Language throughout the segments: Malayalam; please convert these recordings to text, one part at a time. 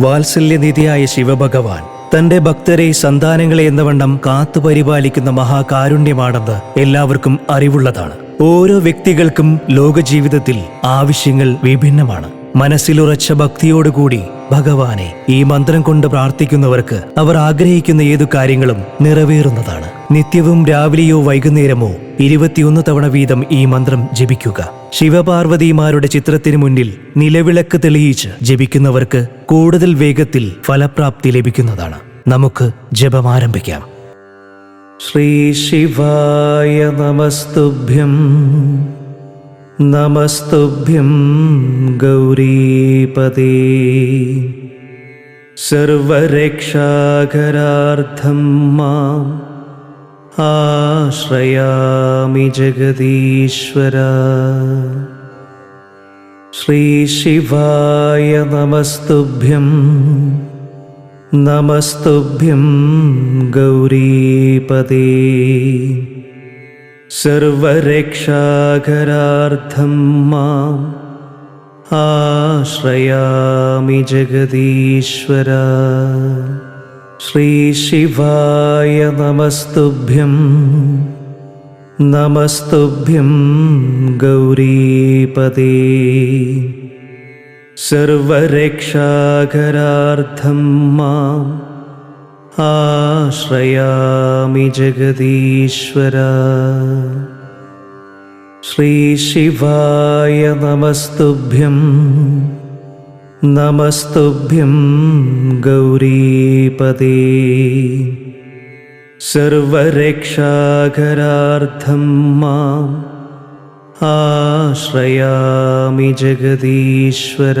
വാത്സല്യനിധിയായ ശിവഭഗവാൻ തന്റെ ഭക്തരെ സന്താനങ്ങളെ എന്നവണ്ണം കാത്തുപരിപാലിക്കുന്ന മഹാകാരുണ്യമാണെന്ന് എല്ലാവർക്കും അറിവുള്ളതാണ്. ഓരോ വ്യക്തികൾക്കും ലോകജീവിതത്തിൽ ആവശ്യങ്ങൾ വിഭിന്നമാണ്. മനസ്സിലുറച്ച ഭക്തിയോടുകൂടി ഭഗവാനെ ഈ മന്ത്രം കൊണ്ട് പ്രാർത്ഥിക്കുന്നവർക്ക് അവർ ആഗ്രഹിക്കുന്ന ഏതു കാര്യങ്ങളും നിറവേറുന്നതാണ്. നിത്യവും രാവിലെയോ വൈകുന്നേരമോ ഇരുപത്തിയൊന്ന് തവണ വീതം ഈ മന്ത്രം ജപിക്കുക. ശിവപാർവതിമാരുടെ ചിത്രത്തിന് മുന്നിൽ നിലവിളക്ക് തെളിയിച്ച് ജപിക്കുന്നവർക്ക് കൂടുതൽ വേഗത്തിൽ ഫലപ്രാപ്തി ലഭിക്കുന്നതാണ്. നമുക്ക് ജപം ആരംഭിക്കാം ശ്രീ ശിവായ നമസ്തുഭ്യം. नमस्तुभ्यं गौरीपदे। सर्वक्षाकरार्थं माम् आश्रयामि जगदीश्वरा। श्रीशिवाय नमस्तुभ्यं नमस्तुभ्यं गौरीपदे। സർവരക്ഷാകരാർത്ഥം മാം ആശ്രയാമി ജഗദീശ്വര. ശ്രീ ശിവായ നമസ്തുഭ്യം നമസ്തുഭ്യം ഗൗരീപദേ സർവരക്ഷാകരാർത്ഥം മാം ആശ്രയാമി ജഗദീശ്വര. ശ്രീ ശിവായ നമസ്തുഭ്യം നമസ്തുഭ്യം ഗൗരീപദേ സർവരക്ഷാകരാർത്ഥം മാം ആശ്രയാമി ജഗദീശ്വര.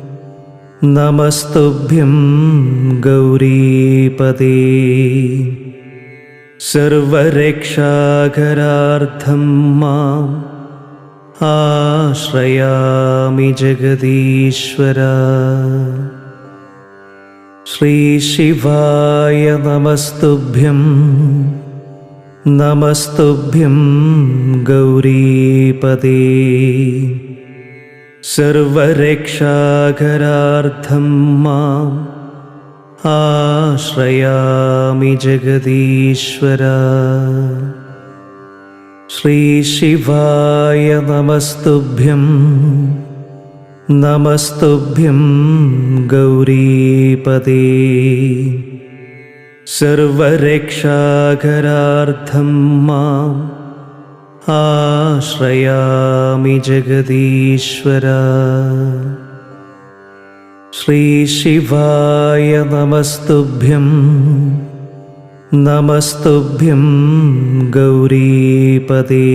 നമസ്തുഭ്യം ഗൗരീപദേ സർവരക്ഷാകരാർത്ഥം മാം ആശ്രയാമി ജഗദീശ്വര ശ്രീ ശിവായ നമസ്തുഭ്യം നമസ്തുഭ്യം ഗൗരീപദേ സർവരക്ഷാകരാർത്ഥം മാം ആശ്രയാമി ജഗദീശ്വര. ശ്രീ ശിവായ നമസ്തുഭ്യം നമസ്തുഭ്യം ഗൗരീപദേ സർവരക്ഷാകരാർത്ഥം മാം ആശ്രയാമി ജഗദീശ്വര. ശ്രീ ശിവായ നമസ്തുഭ്യം നമസ്തുഭ്യം ഗൗരീപദേ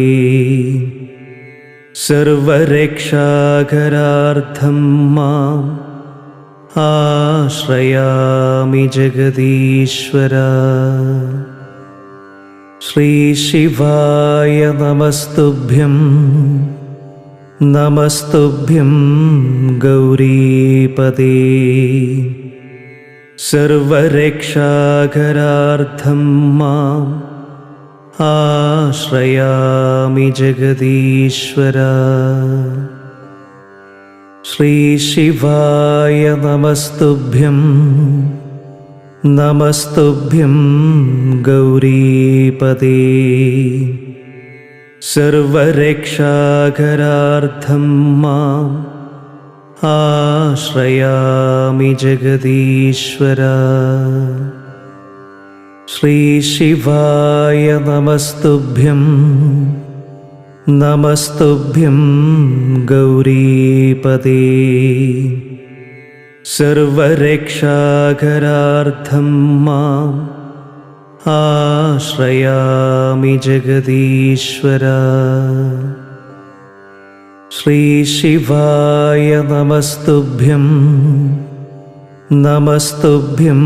സർവരക്ഷാകരാർത്ഥം മാം ആശ്രയാമി ജഗദീശ്വര. ശ്രീ ശിവായ നമസ്തുഭ്യം. നമസ്തുഭ്യം ഗൗരീപദേ സർവരക്ഷാകരാർത്ഥം മാം ആശ്രയാമി ജഗദീശ്വര. ശ്രീ ശിവായ നമസ്തുഭ്യം നമസ്തുഭ്യം ഗൗരീപദേ സർവരക്ഷാകരാർത്ഥം മാം ആശ്രയാമി ജഗദീശ്വര ശ്രീ ശിവായ നമസ്തുഭ്യം നമസ്തുഭ്യം ഗൗരീപദേ സർവരക്ഷാകരാർത്ഥം മാം ആശ്രയാമി ജഗദീശ്വര. ശ്രീ ശിവായ നമസ്തുഭ്യം നമസ്തുഭ്യം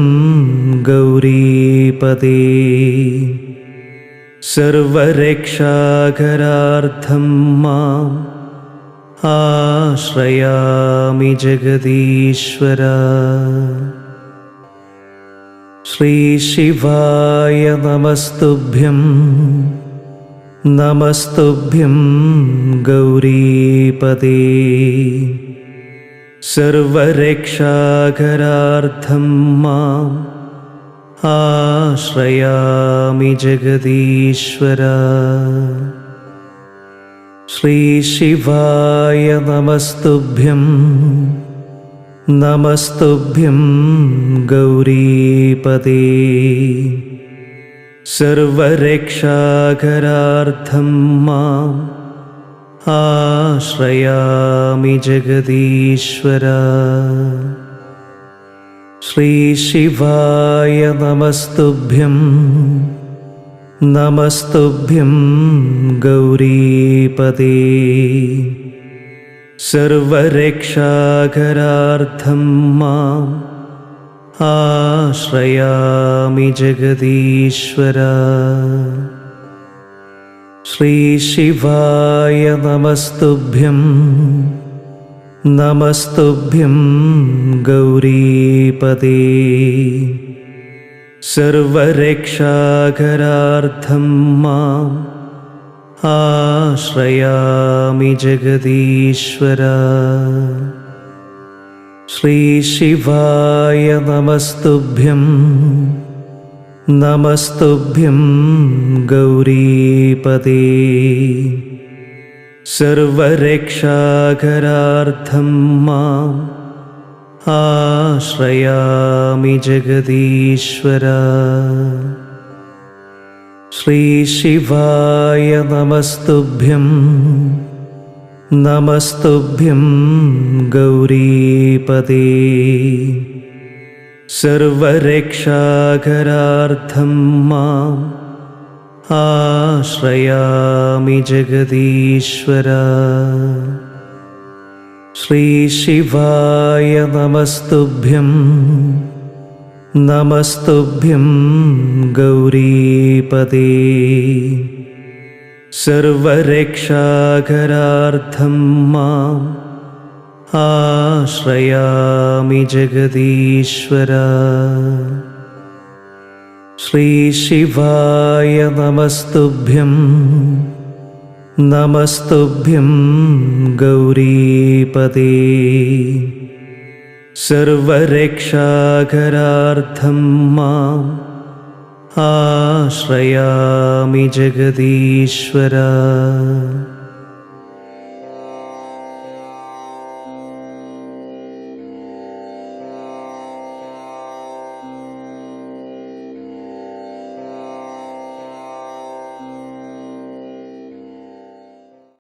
ഗൗരീപദേ സർവരക്ഷാകരാർത്ഥം മാം ആശ്രയാമി ജഗദീശ്വര. ശ്രീശിവായ നമസ്തുഭ്യം നമസ്തുഭ്യം ഗൗരീപദേ സർവരക്ഷാകരാർത്ഥം മാം ആശ്രയാമി ജഗദീശ്വര. श्रीशिवाय नमस्तुभ्यं नमस्तुभ्यं गौरीपदे सर्वरक्षाकरार्थं माम् आश्रयामि जगदीश्वरा श्रीशिवाय नमस्तुभ्यं नमस्तुभ्यं गौरीपदे। सर्वरक्षाकरार्थं माम् आश्रयामि जगदीश्वरा। श्रीशिवाय नमस्तुभ्यं नमस्तुभ्यं गौरीपदे സർവരക്ഷാകരാർത്ഥം മാം ആശ്രയാമി ജഗദീശ്വര. ശ്രീശിവായ നമസ്തുഭ്യം നമസ്തുഭ്യം ഗൗരീപദേ സർവരക്ഷാകരാർത്ഥം മാം ആശ്രയാമി ജഗദീശ്വര. ശ്രീശിവായ നമസ്തുഭ്യം നമസ്തുഭ്യം ഗൗരീപദേ സർവരക്ഷാകരാർത്ഥം മാം ആശ്രയാമി ജഗദീശ്വരാ. ശ്രീ ശിവായ നമസ്തുഭ്യം. നമസ്തുഭ്യം ഗൗരീപദേ സർവരക്ഷാകരാർത്ഥം മാം ആശ്രയാമി ജഗദീശ്വര. ശ്രീശിവായ നമസ്തുഭ്യം നമസ്തുഭ്യം ഗൗരീപദേ സർവരക്ഷാകരാർത്ഥം മാം ആശ്രയാമി ജഗദീശ്വരാ